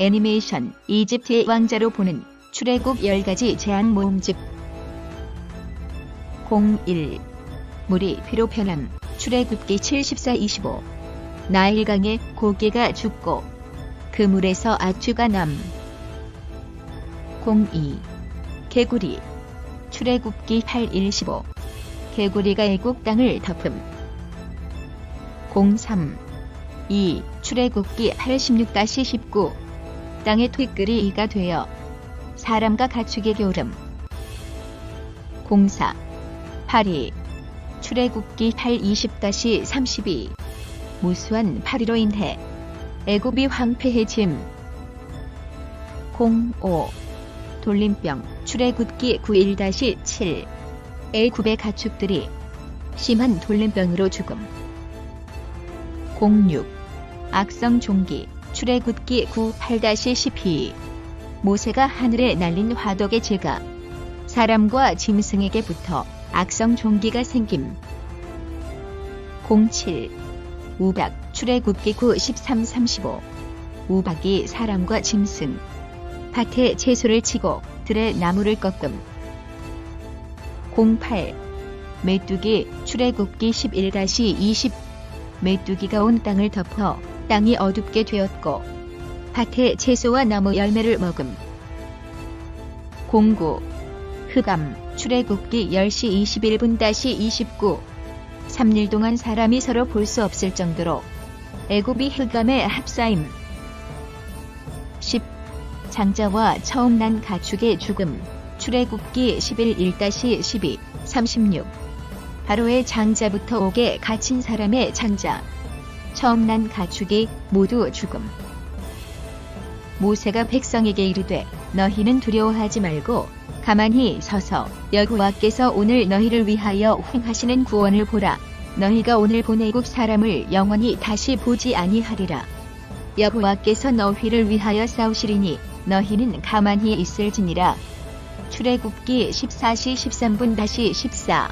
애니메이션 이집트의 왕자로 보는 출애굽 10가지 제한 모음집. 01 물이 피로 변함. 출애굽기 74-25 나일강에 고개가 죽고 그 물에서 아추가 남. 02 개구리. 출애굽기 8-1-15 개구리가 애국 땅을 덮음. 03 2. 출애굽기 86-19 땅의 튀끌이 이가 되어 사람과 가축의 교름. 04 8.2 출애굽기 8.20-32 무수한 파리로 인해 애굽이 황폐해짐. 05 돌림병. 출애굽기 91-7 애굽의 가축들이 심한 돌림병으로 죽음. 06 악성 종기 출애굽기 98-12 모세가 하늘에 날린 화덕의 재가 사람과 짐승에게 붙어 악성 종기가 생김. 07 우박 출애굽기 9 13-35 우박이 사람과 짐승 밭에 채소를 치고 들에 나무를 꺾음. 08 메뚜기 출애굽기 11-20 메뚜기가 온 땅을 덮어 땅이 어둡게 되었고 밭에 채소와 나무 열매를 먹음. 09 흑암 출애굽기 10시 21분-29 3일 동안 사람이 서로 볼 수 없을 정도로 애굽이 흑암에 합사임. 10 장자와 처음 난 가축의 죽음. 출애굽기 11-1-12 36 바로의 장자부터 옥에 갇힌 사람의 장자 처음 난 가축이 모두 죽음. 모세가 백성에게 이르되 너희는 두려워하지 말고 가만히 서서 여호와께서 오늘 너희를 위하여 행하시는 구원을 보라. 너희가 오늘 본 애국 사람을 영원히 다시 보지 아니하리라. 여호와께서 너희를 위하여 싸우시리니 너희는 가만히 있을지니라. 출애굽기 14시 13분 다시 14